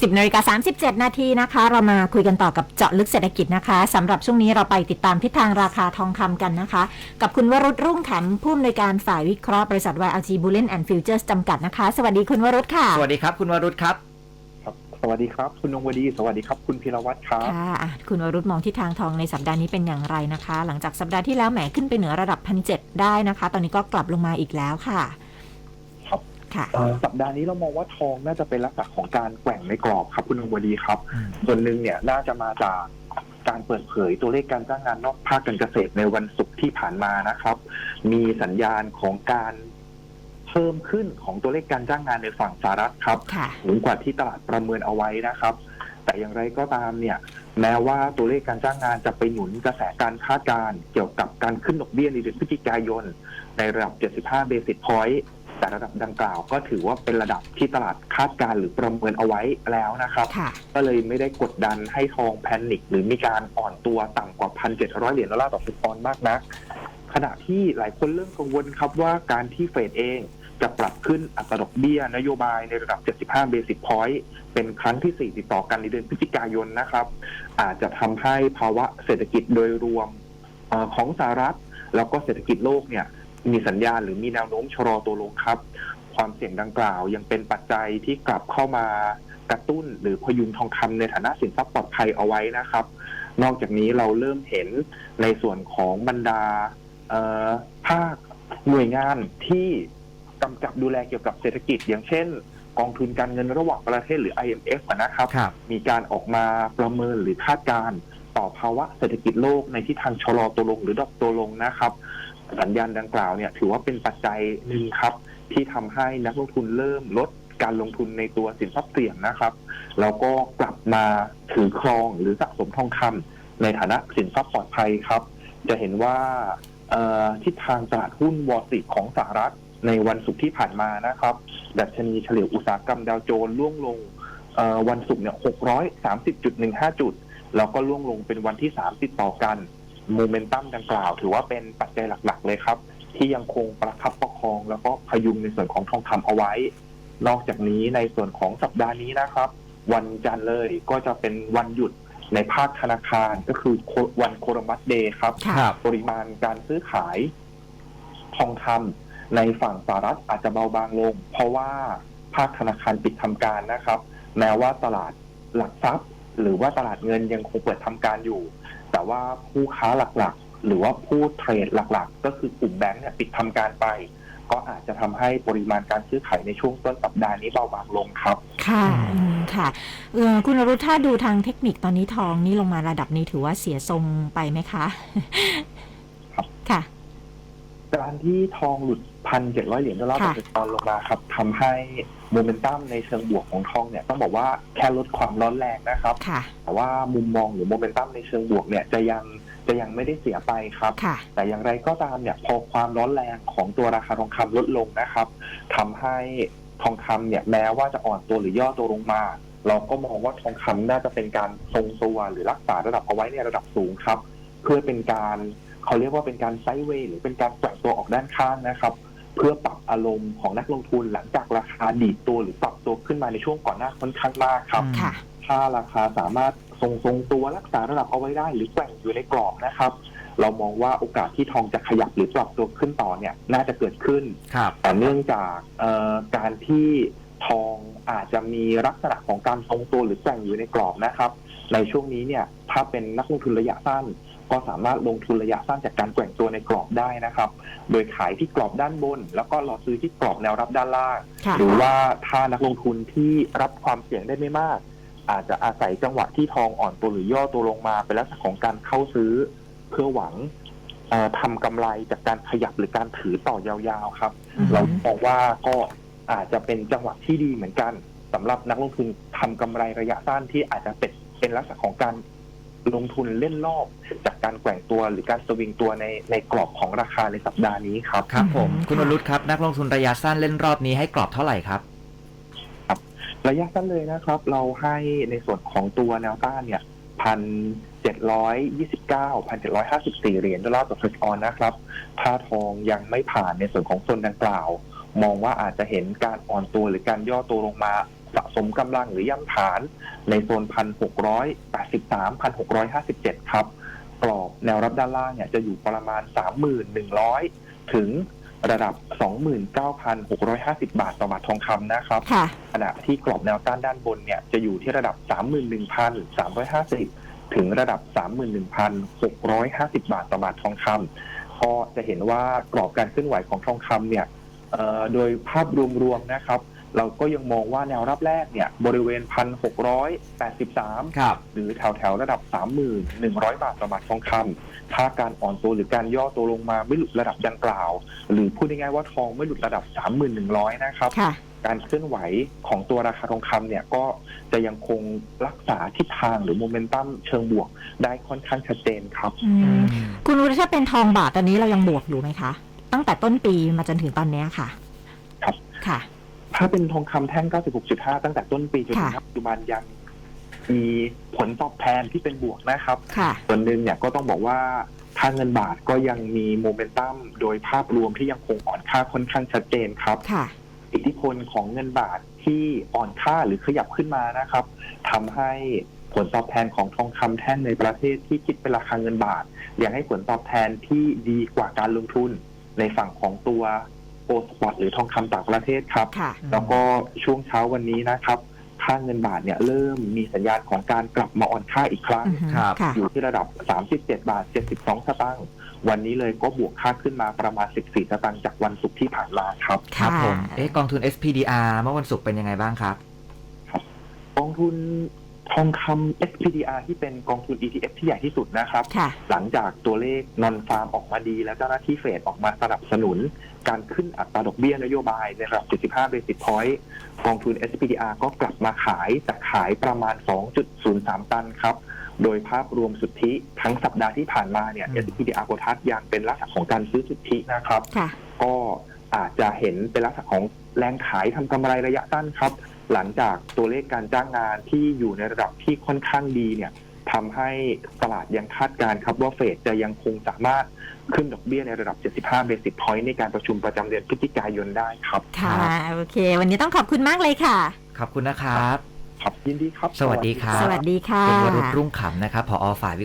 10นาฬิกา37 นาทีนะคะ เรามาคุยกันต่อกับเจาะลึกเศรษฐกิจนะคะสำหรับช่วงนี้เราไปติดตามทิศทางราคาทองคำกันนะคะ กับคุณวรุษรุ่งขำผู้อำนวยการฝ่ายวิเคราะห์บริษัท YLG Bullion and Futures จำกัดนะคะ สวัสดีคุณวรุษค่ะ สวัสดีครับ คุณวรุษครับครับ สวัสดีครับ คุณนงวดี สวัสดีครับ คุณพีรวัตรครับค่ะอะคุณวรุษมองทิศทางทองในสัปดาห์นี้เป็นอย่างไรนะคะ หลังจากสัปดาห์ที่แล้วแหมขึ้นไปเหนือระดับพันเได้นะคะ ตอนนี้ก็กลับลงมาอีกแล้วค่ะ ครับค่ะเอ่อสัปดาห์นี้เรามองว่าทองน่าจะเป็นลักษณะของการแกว่งในกรอบครับคุณนงวดีครับ ส่วนหนึ่งเนี่ยน่าจะมาจากการเปิดเผยตัวเลขการจ้างงานนอกภาคการเกษตรในวันศุกร์ที่ผ่านมานะครับ มีสัญญาณของการเพิ่มขึ้นของตัวเลขการจ้างงานในฝั่งสหรัฐครับค่ะสูงกว่าที่ตลาดประเมินเอาไว้นะครับ แต่อย่างไรก็ตามเนี่ย แม้ว่าตัวเลขการจ้างงานจะไปหนุนกระแสการคาดการณ์เกี่ยวกับการขึ้นดอกเบี้ยในเดือนพฤศจิกายน ในระดับ 75 เบสิสพอยต์ แต่ระดับดังกล่าวก็ถือว่าเป็นระดับที่ตลาดคาดการณ์หรือประเมินเอาไว้แล้วนะครับค่ะก็เลยไม่ได้กดดันให้ทองแพนิคหรือมีการอ่อนตัวต่ำกว่า 1,700 เหรียญดอลลาร์ต่อฟิปอนด์มากนัก ขณะที่หลายคนเริ่มกังวลครับว่าการที่เฟดเองจะปรับขึ้นอัตราดอกเบี้ยนโยบายในระดับ 75 เบสิ s พอยต์เป็นครั้งที่ 4 ติดต่อกันในเดือนพฤศจิกายนนะครับ อาจจะทำให้ภาวะเศรษฐกิจโดยรวมเออของสหรัฐ แล้วก็เศรษฐกิจโลกเนี่ย มีสัญญาณหรือมีแนวโน้มชะลอตัวลงครับ ความเสี่ยงดังกล่าวยังเป็นปัจจัยที่กลับเข้ามากระตุ้นหรือพยุงทองคำในฐานะสินทรัพย์ปลอดภัยเอาไว้นะครับ นอกจากนี้เราเริ่มเห็นในส่วนของบรรดาเอ่อภาคหน่วยงานที่กำกับดูแลเกี่ยวกับเศรษฐกิจ อย่างเช่น กองทุนการเงินระหว่างประเทศหรือ IMF อะนะครับครับมีการออกมาประเมินหรือคาดการณ์ต่อภาวะเศรษฐกิจโลกในที่ทางชะลอตัวลงหรือดรอปตัวลงนะครับ สัญญาณดังกล่าวเนี่ยถือว่าเป็นปัจจัยหนึ่งครับ ที่ทำให้นักลงทุนเริ่มลดการลงทุนในตัวสินทรัพย์เสี่ยงนะครับแล้วก็กลับมาถือครองหรือสะสมทองคำในฐานะสินทรัพย์ปลอดภัยครับ จะเห็นว่าทิศทางตลาดหุ้นวอล street ของสหรัฐในวันศุกร์ที่ผ่านมานะครับ ดัชนีเฉลี่ยอุตสาหกรรมดาวโจนส์ร่วงลงวันศุกร์เนี่ย630.15 จุด แล้วก็ร่วงลงเป็นวันที่ 3 ติดต่อกัน โมเมนตัมดังกล่าว ถือว่าเป็นปัจจัยหลักๆ เลยครับ ที่ยังคงประคับประคอง แล้วก็พยุงในส่วนของทองคำเอาไว้ นอกจากนี้ในส่วนของสัปดาห์นี้นะครับ วันจันทร์เลยก็จะเป็นวันหยุดในภาคธนาคารก็คือวันโคลัมบัสเดย์ครับค่ะครับ ปริมาณการซื้อขาย ทองคำในฝั่งสหรัฐอาจจะเบาบางลง เพราะว่าภาคธนาคารปิดทำการนะครับ แม้ว่าตลาดหลักทรัพย์ หรือว่าตลาดเงินยังคงเปิดทำการอยู่ แต่ว่าผู้ค้าหลักๆ หรือว่าผู้เทรดหลักๆ ก็คือกลุ่มแบงก์เนี่ยปิดทำการไป ก็อาจจะทำให้ปริมาณการซื้อขายในช่วงต้นสัปดาห์นี้เบาบางลงครับ ค่ะอืมค่ะเอ่อคุณวรุษถ้าดูทางเทคนิคตอนนี้ทองนี่ลงมาระดับนี้ถือว่าเสียทรงไปไหมคะ ครับค่ะ การที่ทองหลุดพันเจ็ดร้อยเหรียญดอลลาร์ต่อค่ะตอนลงมาครับทำให้โมเมนตัมในเชิงบวกของทองเนี่ยต้องบอกว่าแค่ลดความร้อนแรงนะครับค่ะแต่ว่ามุมมองหรือโมเมนตัมในเชิงบวกเนี่ยจะยังจะยังไม่ได้เสียไปครับค่ะแต่อย่างไรก็ตามเนี่ยพอความร้อนแรงของตัวราคาทองคำลดลงนะครับทำให้ทองคำเนี่ยแม้ว่าจะอ่อนตัวหรือย่อตัวลงมา เราก็มองว่าทองคำน่าจะเป็นการทรงตัวหรือรักษาระดับเอาไว้ในระดับสูงครับ เพื่อเป็นการ เขาเรียกว่าเป็นการไซด์เวย์หรือเป็นการแกว่งตัวออกด้านข้างนะครับ เพื่อปรับอารมณ์ของนักลงทุนหลังจากราคาดีดตัวหรือปรับตัวขึ้นมาในช่วงก่อนหน้าค่อนข้างมากครับอืมค่ะ ถ้าราคาสามารถทรงทรงตัวรักษาระดับเอาไว้ได้ หรือแกว่งอยู่ในกรอบนะครับ เรามองว่าโอกาสที่ทองจะขยับหรือปรับตัวขึ้นต่อเนี่ยน่าจะเกิดขึ้น ครับ แต่เนื่องจากเอ่อการที่ทองอาจจะมีลักษณะของการทรงตัวหรือแกว่งอยู่ในกรอบนะครับ ในช่วงนี้เนี่ยถ้าเป็นนักลงทุนระยะสั้น ก็สามารถลงทุนระยะสั้นจากการแกว่งตัวในกรอบได้นะครับ โดยขายที่กรอบด้านบน แล้วก็รอซื้อที่กรอบแนวรับด้านล่างค่ะหรือว่าถ้านักลงทุนที่รับความเสี่ยงได้ไม่มาก อาจจะอาศัยจังหวะที่ทองอ่อนตัวหรือย่อตัวลงมาเป็นลักษณะของการเข้าซื้อเพื่อหวังเอ่อทำกำไรจากการขยับหรือการถือต่อยาวๆครับอืมเรามองว่าก็อาจจะเป็นจังหวะที่ดีเหมือนกันสำหรับนักลงทุนทำกำไรระยะสั้นที่อาจจะเป็นเป็นลักษณะของการ ลงทุนเล่นรอบจากการแกว่งตัวหรือการสวิงตัวในในกรอบของราคาในสัปดาห์นี้ครับ ครับผมอืมคุณวค่ะรุษครับ นักลงทุนระยะสั้นเล่นรอบนี้ให้กรอบเท่าไหร่ครับ ระยะสั้นเลยนะครับ เราให้ในส่วนของตัวแนวต้านเนี่ยพันเจ็ดร้อยยี่สิบเก้าพันเจ็ดร้อยห้าสิบสี่เหรียญดอลลาร์ต่อทออนนะครับถ้าทองยังไม่ผ่านในส่วนของโซนดังกล่าว มองว่าอาจจะเห็นการอ่อนตัวหรือการย่อตัวลงมา สะสมกำลังหรือย่ำฐานในโซน 1,683 1,657 ครับ กรอบแนวรับด้านล่างเนี่ยจะอยู่ประมาณ 3,100 ถึงระดับ 29,650 บาทต่อบาททองคำนะครับค่ะขณะที่กรอบแนวต้านด้านบนเนี่ยจะอยู่ที่ระดับ 31,350 ถึงระดับ 31,650 บาทต่อบาททองคำก็จะเห็นว่ากรอบการเคลื่อนไหวของทองคำเนี่ยเอ่อโดยภาพรวมๆนะครับ เราก็ยังมองว่าแนวรับแรกเนี่ยบริเวณ 1,683 ครับ หรือแถวแถวๆระดับ 3,100 บาทต่อบาททองคำถ้าการอ่อนตัวหรือการย่อตัวลงมาไม่หลุดระดับดังกล่าว หรือพูดง่ายๆว่าทองไม่หลุดระดับ 3,100 นะครับค่ะการเคลื่อนไหวของตัวราคาทองคำเนี่ยก็จะยังคงรักษาทิศทางหรือโมเมนตัมเชิงบวกได้ค่อนข้างชัดเจนครับอืมคุณวรุษถ้าเป็นทองบาทตอนนี้เรายังบวกอยู่ไหมคะ ตั้งแต่ต้นปีมาจนถึงตอนเนี้ยค่ะ ครับค่ะ ถ้าเป็นทองคำแท่ง 96.5 ตั้งแต่ต้นปีจนถึงค่ะปัจจุบันยังมีผลตอบแทนที่เป็นบวกนะครับค่ะส่วนหนึ่งเนี่ยก็ต้องบอกว่าค่าเงินบาทก็ยังมีโมเมนตัมโดยภาพรวมที่ยังคงอ่อนค่าค่อนข้างชัดเจนครับค่ะอิทธิพลของเงินบาทที่อ่อนค่าหรือขยับขึ้นมานะครับทำให้ผลตอบแทนของทองคำแท่งในประเทศที่คิดเป็นราคาเงินบาท ยังให้ผลตอบแทนที่ดีกว่าการลงทุนในฝั่งของตัว โอสปอตหรือทองคำต่างประเทศครับ ค่ะ แล้วก็ช่วงเช้าวันนี้นะครับ ค่าเงินบาทเนี่ยเริ่มมีสัญญาณของการกลับมาอ่อนค่าอีกครั้ง อือฮึครับ ค่ะอยู่ที่ระดับ 37 บาท 72 สตางค์ วันนี้เลยก็บวกค่าขึ้นมาประมาณ 14 สตางค์จากวันศุกร์ที่ผ่านมาครับ ครับผมค่ะเอ๊ะกองทุน SPDR เมื่อวันศุกร์เป็นยังไงบ้างครับ กองทุน ทองคำ SPDR ที่เป็นกองทุน ETF ที่ใหญ่ที่สุดนะครับ ค่ะ หลังจากตัวเลขนอนฟาร์มออกมาดี แล้วเจ้าหน้าที่เฟดออกมาสนับสนุน การขึ้นอัตราดอกเบี้ยนโยบายในระดับ 75 basis point กองทุน SPDR ก็กลับมาขายแต่ขายประมาณ 2.03 ตันครับ โดยภาพรวมสุทธิทั้งสัปดาห์ที่ผ่านมาเนี่ย อืม SPDR โกทัศยังเป็นลักษณะของการซื้อสุทธินะครับ ค่ะ ก็อาจจะเห็นเป็นลักษณะของแรงขายทำกำไรระยะสั้นครับ หลังจากตัวเลขการจ้างงานที่อยู่ในระดับที่ค่อนข้างดีเนี่ยทำให้ตลาดยังคาดการณ์ครับว่าเฟดจะยังคงสามารถขึ้นดอกเบี้ยในระดับ 75 เบสิ s พอยต์ในการประชุมประจำเดือนพฤศจิกายนได้ครับ ค่ะ โอเค วันนี้ต้องขอบคุณมากเลยค่ะ ขอบคุณนะครับ ครับยินดีครับ สวัสดีครับ สวัสดีค่ะคุณวรุษรุ่งขำนะครับผอฝ่ายวิ